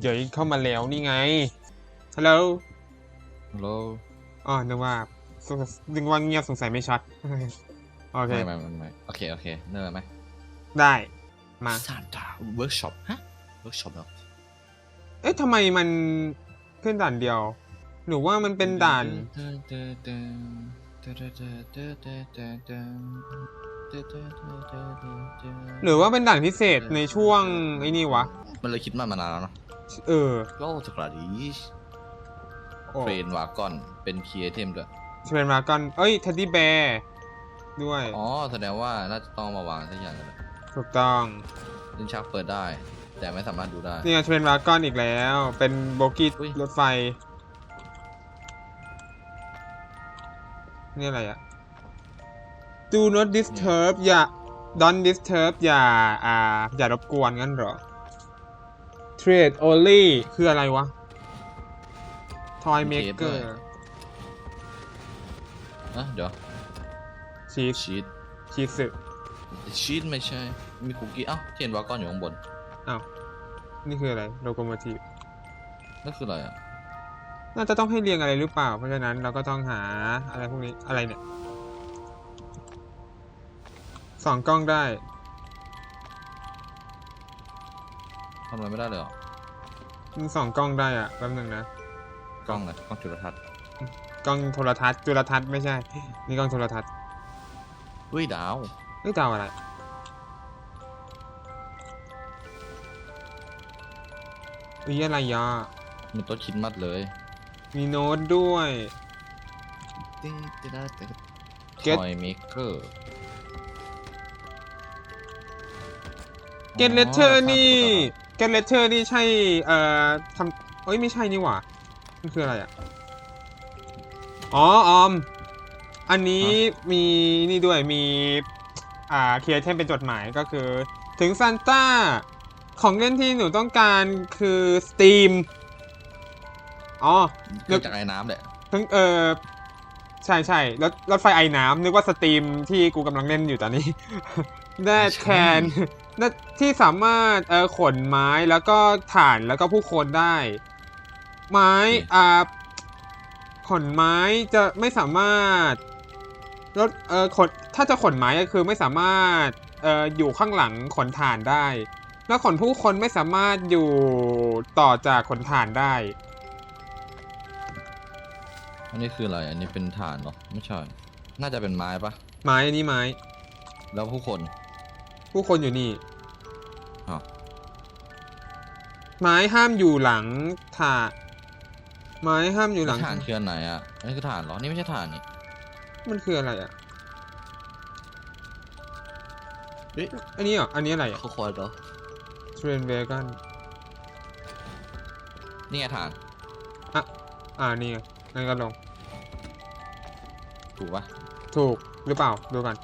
เดี๋ยวเข้ามาแล้วนี่ไง ฮัลโหล ฮัลโหลอ๋อนึกว่าสงนึกว่าเงียบสงสัยไม่ชัด โอเค ไม่ไม่ไม่ไม่โอเค โอเคเริ่มเลยไหม ได้ มาซานตาเวิร์กช็อปฮะ เวิร์กช็อปเหรอ เอ๊ะทำไมมันขึ้นด่านเดียว หรือว่ามันเป็นด่าน หรือว่าเป็นด่านพิเศษในช่วงไอ้นี่วะ มันเลยคิดมามานานแล้วเนาะ เออโลสกราดีโอ้เฟรนวากอนเป็นคีย์ไอเทมด้วยเชนมากอนเอ้ยเท็ดดี้แบร์ด้วย อ๋อ แสดงว่าน่าจะต้องมาวางสักอย่างเลยถูกต้องลิ้นชักเปิดได้ แต่ไม่สามารถดูได้ นี่ไงเทรนมากอนอีกแล้ว เป็นโบกี้อุ๊ยรถไฟ นี่อะไรอะ Do not disturb อย่า don't disturb อย่า อ่า อย่ารบกวนงั้นเหรอ Trade only คืออะไรวะ Toy มีเทปด้ maker วย อะเดี๋ยว ชีสชีตชีสสึชีตไม่ใช่ มีคุกกี้เอ้าเทียนวากอนอยู่ข้างบน อ้าว นี่คืออะไรโลโกโมทีฟนั่นคืออะไรอะ น่าจะต้องให้เรียงอะไรหรือเปล่า เพราะฉะนั้นเราก็ต้องหาอะไรพวกนี้ อะไรเนี่ย สองกล้องได้ ทำอะไรไม่ได้เลยเหรอ มันสองกล้องได้อะแป๊บนึงนะ กล้องเลยกล้องจุลทรรศน์กล้องโทรทัศน์จุลทรรศน์ไม่ใช่ นี่กล้องโทรทัศน์เฮ้ยดาวเฮ้ยดาวอะไร อุ้ยอะไรยะมันโต๊ะคิดมัดเลยมีโน้ตด้วย Get ทอยเมเกอร์ Get letter นี่ Get letter นี่ใช่ เอ่อทำเอ้ย ไม่ใช่นี่หว่า มันคืออะไรอะ อ๋อออม อันนี้มีนี่ด้วย มี อ่า เคียร์เทมเป็นจดหมายก็คือ ถึงซานต้า ของเล่นที่หนูต้องการคือ Steam อ๋อเกิดจากไอ้น้ำแหละทั้งเออใช่ใช่รถรถไฟไอ้น้ำนึกว่าสตรีมที่กูกำลังเล่นอยู่ตอนนี้ได้แคนนั่น ที่สามารถเออขนไม้แล้วก็ถ่านแล้วก็ผู้คนได้ ไม้อ่าขนไม้จะไม่สามารถรถเออขนถ้าจะขนไม้ก็คือไม่สามารถเอออยู่ข้างหลังขนถ่านได้ แล้วขนผู้คนไม่สามารถอยู่ต่อจากขนถ่านได้อันนี้คืออะไร อันนี้เป็นฐานเหรอ ไม่ใช่ น่าจะเป็นไม้ปะไม้อันนี้ไม้ แล้วผู้คน ผู้คนอยู่นี่อ้าว ไม้ห้ามอยู่หลังถาดไม้ห้ามอยู่หลัง ฐานคืออันไหนอะอันนี้คือฐานเหรอ นี่ไม่ใช่ฐานนี่ มันคืออะไรอะเฮ้ยอันนี้เหรออันนี้อะไรอะเขาควรเหรอ เทรนเวกันนี่ไงฐาน อ่านี่ไงงั้นก็ลง ถูกปะถูกหรือเปล่าดูกัน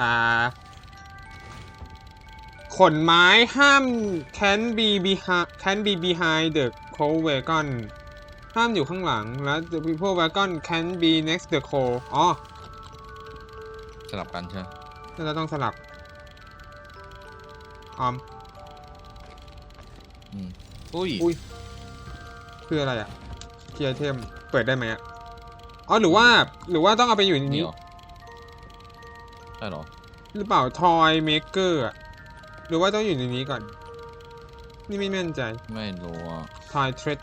อ่า ขนไม้ห้าม can be behind can be behind the coal wagon ห้ามอยู่ข้างหลัง แล้ว the people wagon can be next the coal อ๋อ สลับกันใช่ไหมน่าจะต้องสลับออม อืมอุ้ย อุ้ย คืออะไรอะเคียร์เทม เปิดได้ไหมอะอ๋อ หรือว่า หรือว่าต้องเอาไปอยู่ในนี่นี้ เหรอใช่เหรอ หรือเปล่าทอยเมเกอร์อะ หรือว่าต้องอยู่ในนี้ก่อน นี่ไม่แน่นใจไม่รู้อะทอยเทรด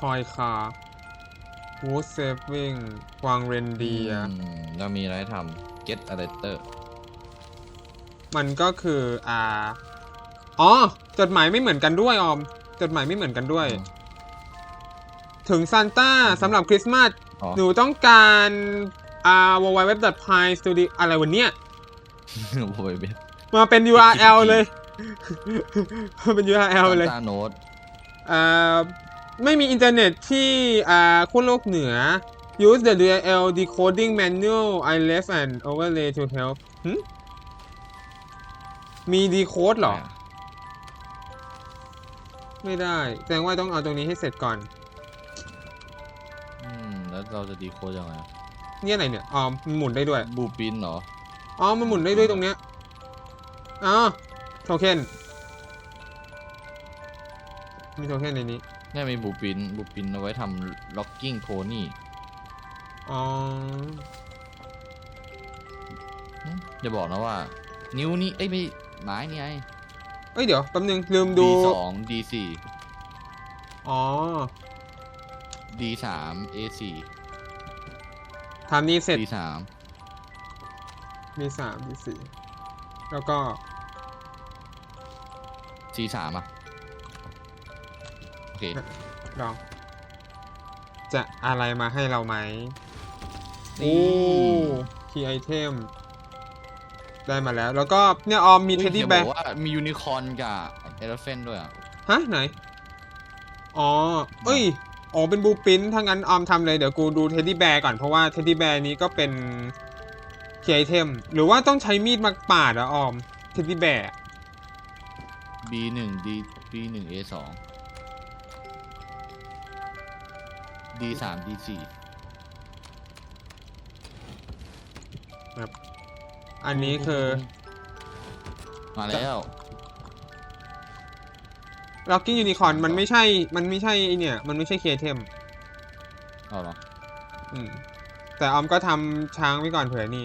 ทอยคาร์วูดเซฟวิ่งวางเรนเดียอืมเรามีอะไรให้ทำ get a letter มันก็คืออ่าอ๋อ จดหมายไม่เหมือนกันด้วยออม จดหมายไม่เหมือนกันด้วย อืม ถึงซานต้าสำหรับคริสต์มาส อ๋อหนูต้องการอ่า w w w p i e studio อะไรวันเนี้ย โอ้ยเบสมาเป็น URL เลยมาเป็น URL เลยตาโน้ตอ่าไม่มีอินเทอร์เน็ตที่อ่าขั้วโลกเหนือ use the URL decoding manual I left an overlay to help หึมี decode เหรอ ไม่ได้ แสดงว่าต้องเอาตรงนี้ให้เสร็จก่อน อืม แล้วเราจะดีโคดยังไงเนี่ยอะไรเนี่ย อ๋อมันหมุนได้ด้วย บูปินเหรอ อ๋อ มันหมุนได้ด้วยตรงเนี้ยอ๋อโทเค็นมีโทเค็นในนี้ เนี่ยมีบูปินบูปินเอาไว้ทำล็อกกิ้งโพนี่อ๋ออย่าบอกนะว่า นิ้วนี้เอ้ยไม่ไม้นี่ไง เอ้ยเดี๋ยวแป๊บนึงลืมดู D สอง D สี่ อ๋อ D สาม A สี่ทำนี้เสร็จ D สาม มีสามมีสี่แล้วก็ C สามอะ โอเค ลอง จะอะไรมาให้เราไหมโอ้นี่คีย์ไอเทม ได้มาแล้ว แล้วก็เนี่ยออมมีเทดดี้แบเดี๋ยวร์บอกว่ามียูนิคอร์นกับเอลเฟนด้วยอะ ฮะ ไหน อ๋อ เอ้ย อ๋อ เป็นบูปินถ้างั้นออมทำเลย เดี๋ยวกูดูเทดดี้แบร์ก่อน เพราะว่าเทดดี้แบร์นี้ก็เป็น คีย์ไอเทม หรือว่าต้องใช้มีดมาปาดอะออมเทดดี้แบร์ B หนึ่ง D B หนึ่ง A สอง D สาม D สี่อันนี้คือมาแล้วล็อกกิ้งยูนิคอร์นมันไม่ใช่ มันไม่ใช่ไอเนี่ย มันไม่ใช่คีย์ไอเทมเอาเหรออืมแต่ออมก็ทำช้างไว้ก่อนเผื่อนี่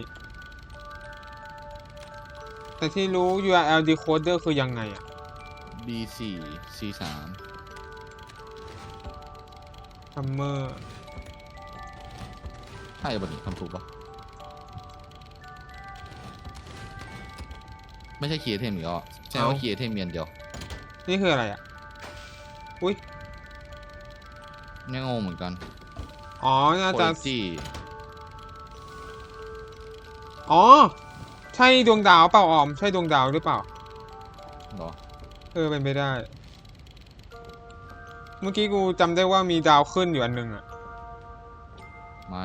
แต่ที่รู้ URL decoder คือยังไงอะ B สี่ C สามซัมเมอร์ใช่ปะนี่ทำถูกปะไม่ใช่คีย์เทมอีกแล้วใช่ว่าคีย์เทมเมียนเดียว นี่คืออะไรอะ อุ้ยเนี่ยงงเหมือนกัน อ๋อน่าโคจะจีอ๋อ ใช่ดวงดาวเปล่าออม ใช่ดวงดาวหรือเปล่า เหรอ เออเป็นไปได้ เมื่อกี้กูจำได้ว่ามีดาวขึ้นอยู่อันหนึงอะไม้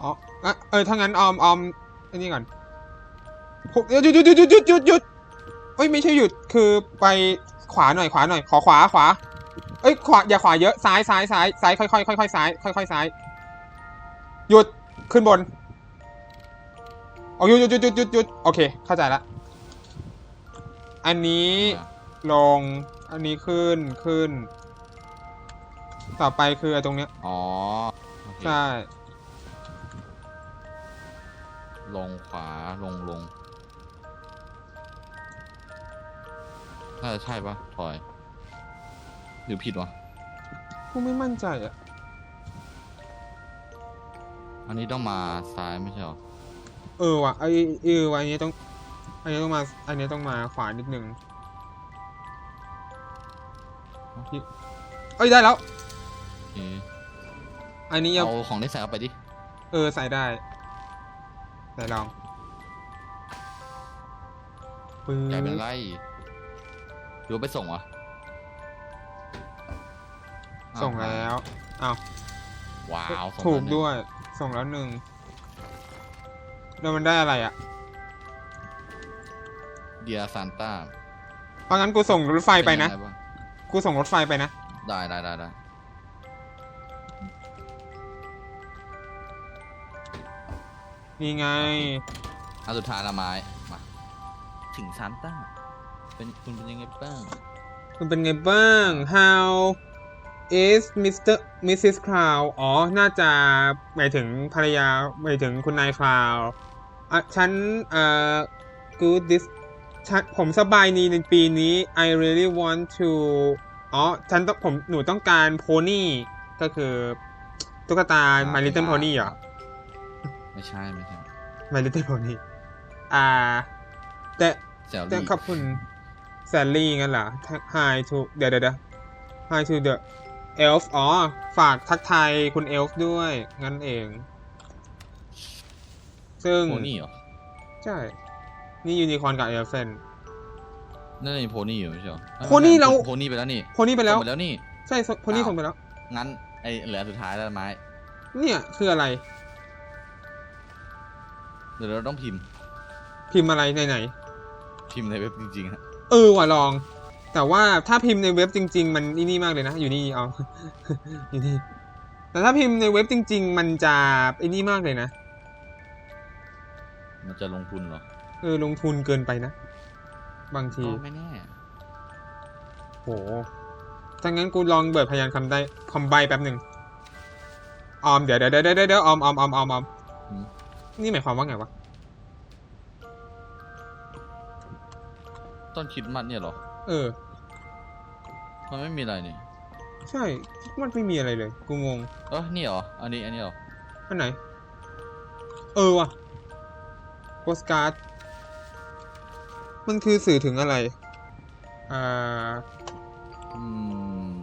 อ๋ออะเออถ้างั้นออมออมไอันนี้ก่อนหกหยุดหยุดหยุดหยุดหยุดหยุดหยุดเอ้ยไม่ใช่หยุดคือไปขวาหน่อยขวาหน่อย ขอขวาขวา เอ้ยขวาอย่าขวาเยอะซ้ายซ้ายซ้ายซ้ายค่อยค่อยค่อยค่อยซ้ายค่อยค่อยซ้ายหยุดขึ้นบน เอาหยุดหยุดหยุดหยุดหยุดหยุดโอเค เข้าใจละ อันนี้อะลง อันนี้ขึ้นขึ้น ต่อไปคือไอ้ตรงเนี้ย อ๋อโอเคใช่ ลงขวาลงลงน่าจะใช่ปะถอย หรือผิดวะ กูไม่มั่นใจอะอันนี้ต้องมาซ้ายไม่ใช่หรอ เออว่ะไอเออว่ะอันนี้ต้องอันนี้ต้องมาอันนี้ต้องมาขวานิดนึงเอ้ยได้แล้วโอเคอันนี้ยังเอาของที่ใส่เข้าไปดิ เออใส่ได้ไหนลองปึ้งใหญ่เป็นไรหรือว่าไปส่งวะอ้าส่งแล้วอ้าวว้าวส่งถูกแล้วเนี่ยด้วยส่งแล้วหนึ่ง แล้วมันได้อะไรอะเดียซานต้าเพราะงั้นกูส่งรถไฟไปนะเยังงบ้างกูส่งรถไฟไปนะ ได้ได้ได้ได้นี่ไง อันสุดท้ายละไม้มาถึงซานต้าเป็นคุณเป็นยังไงบ้าง คุณเป็นไงบ้าง How is Mr. Mrs. Cloud อ๋อ น่าจะหมายถึงภรรยาหมายถึงคุณนายคลาวอะฉันเอ่อ good this ฉันผมสบายดีในปีนี้ I really want to อ๋อ ฉันต้องผมหนูต้องการโพนี่ก็คือตุ๊กตา My Little Pony เหรอ ไม่ใช่ ไม่ใช่ My Little Pony อ่า แต่แซลแต่ลี่ขอบคุณแซลลี่งั้นเหรอ Hi to เดี๋ยวเดี๋ยวเดี๋ยว Hi to the elf อ๋อ ฝากทักทายคุณเอลฟ์ด้วย งั้นเอง ซึ่ง โพนี่เหรอ ใช่ นี่ยูนิคอร์นกับเอลเฟน นั่นนี่โพนี่อยู่ไม่ใช่เหรอโพนี่เรา โพนี่ไปแล้วนี่โพนี่ไปแล้ว ส่งไปแล้วนี่ ใช่โพนี่อ้าวส่งไปแล้ว งั้นไอเหลือสุดท้ายแล้วไม้ เนี่ยคืออะไร เดี๋ยวเราต้องพิมพ์ พิมพ์อะไรในไหนพิมพ์ในเว็บจริงๆฮะเออว่ะลอง แต่ว่าถ้าพิมพ์ในเว็บจริง ๆ มันนี่นี่มากเลยนะ อยู่นี่เอาอยู่นี่แต่ถ้าพิมพ์ในเว็บจริง ๆ มันจะไอ้นี่มากเลยนะ มันจะลงทุนเหรอ เออลงทุนเกินไปนะ บางทีก็ไม่แน่โหถ้างั้นกูลองเบิดพยานคำได้คำใบแป๊บหนึ่งออมเดี๋ยวเดี๋ยวเดี๋ยวเดี๋ยวเดี๋ยวออมออมออมออมออมอืมนี่หมายความว่าไงวะ ต้นคริดมัดเนี่ยเหรอ เออ มันไม่มีอะไรนี่ใช่มันไม่มีอะไรเลย กูงงเออนี่เหรอ อันนี้ อันนี้เหรอ อันไหน เออว่ะโปสการ์ด มันคือสื่อถึงอะไร อ่า อืม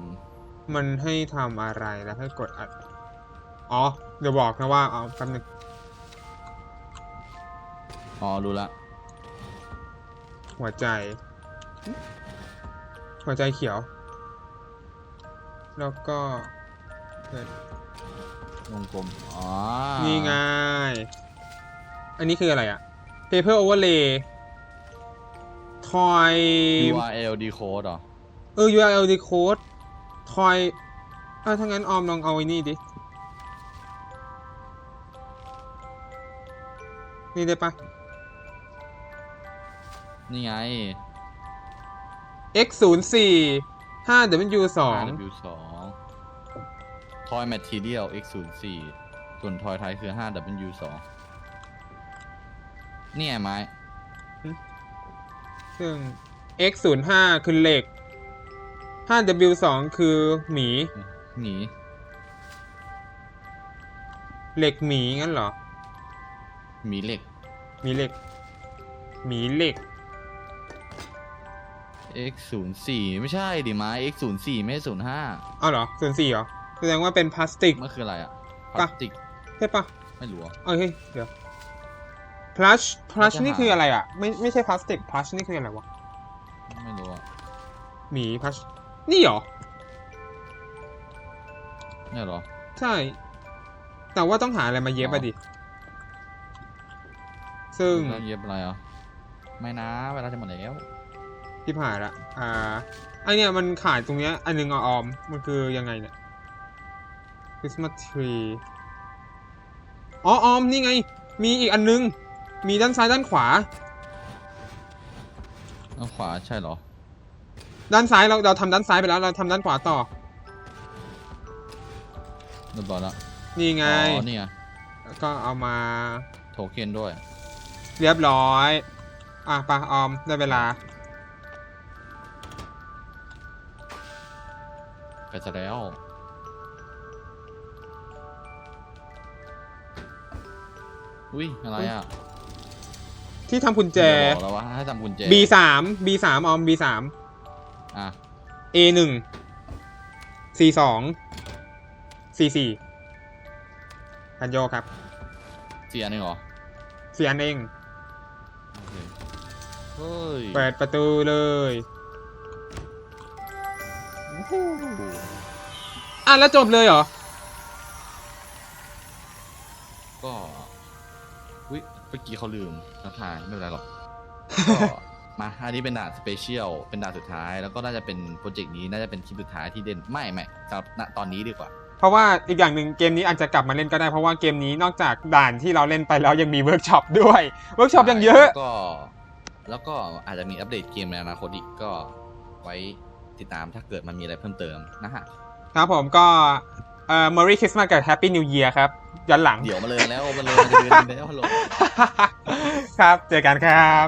มันให้ทำอะไรแล้วให้กดอัด อ๋อ เดี๋ยวบอกนะว่า เอาแป๊บนึงอ๋อ รู้ละ หัวใจ หัวใจเขียว แล้วก็เกิดวงกลม อ๋อนี่ไงอันนี้คืออะไรอะ paper overlay toy URL decode เหรอ เออ URL decode toy เออถ้างั้นออมลองเอาไอ้นี่ดิ นี่ได้ปะนี่ไง x 0 4 5 w 2 5W สอง Toy Material X 0 4 ส่วน Toy ไทยคือ 5W สองนี่ไงไม้ ซึ่ง x 0 5คือเหล็ก5 w 2คือหมี หนี เหล็กหมีงั้นเหรอ หมีเหล็ก หมีเหล็ก หมีเหล็ก X 0 4ไม่ใช่ดิไม้ X 0 4ไม่ใช่0อ้าวเหรอส่วนสี่เหรอ แสดงว่าเป็นพลาสติก5มันคืออะไรอะพปะลาสติกใช่ปะไม่รู้อะเอ้ยเฮ้ยเดี๋ยว plush plush จะหานี่คืออะไรอะ ไม่ไม่ใช่พลาสติก plush นี่คืออะไรวะไม่รู้อะหมี plush นี่เหรอ เนี่ยเหรอ ใช่ แต่ว่าต้องหาอะไรมาเย็บอ๋อะอดิ ซึ่ง แล้วเย็บอะไรอะไม่นะเวลาจะหมดแล้ว ที่ผ่านละอ่าไอเนี่ยมันขาดตรงเนี้ยอันหนึงอะออม มันคือยังไงเนี่ย Christmas tree อ๋อออมนี่ไง มีอีกอันนึง มีด้านซ้ายด้านขวา ด้านขวาใช่เหรอ ด้านซ้ายเราเราทำด้านซ้ายไปแล้ว เราทำด้านขวาต่อเรียบร้อยแล้วนี่ไงอ๋อนี่ไงแล้วก็เอามาโทเค็นด้วย เรียบร้อย อะไปะออมได้เวลา ไปซะแล้ว อุ้ยอะไรอะที่ทำกุญแจอย่าบอกแล้วว่าให้ทำกุญแจ B สาม B สามออม B สาม อะ A หนึ่ง C สอง C สี่พันโยครับ เสียนึงเหรอเสียนเอง โอเคเฮ้ย เปิดประตูเลย อะแล้วจบเลยเหรอ ก็อุ้ยเมื่อกี้เขาลืมนะทายไม่เป็นไรหรอกก็มาอันนี้เป็นด่านสเปเชียลเป็นด่านสุดท้าย แล้วก็น่าจะเป็นโปรเจกต์นี้น่าจะเป็นคลิปสุดท้ายที่เด่นไม่ไม่สำหรับณตอนนี้ดีกว่า เพราะว่าอีกอย่างหนึ่งเกมนี้อาจจะกลับมาเล่นก็ได้เพราะว่าเกมนี้นอกจากด่านที่เราเล่นไปแล้วยังมีเวิร์กช็อปด้วยเวิร์กช็อปยังเยอะ แล้วก็ แล้วก็อาจจะมีอัปเดตเกมในอนาคตอีกก็ไว้ ติดตามถ้าเกิดมันมีอะไรเพิ่มเติมนะฮะครับผมก็เอ่อ Merry Christmas กับ Happy New Year ครับย้อนหลัง เดี๋ยวมาเลยแล้วมาเลยมาเดือนหนึงแล้วฮัลโหลครับ เจอกันครับ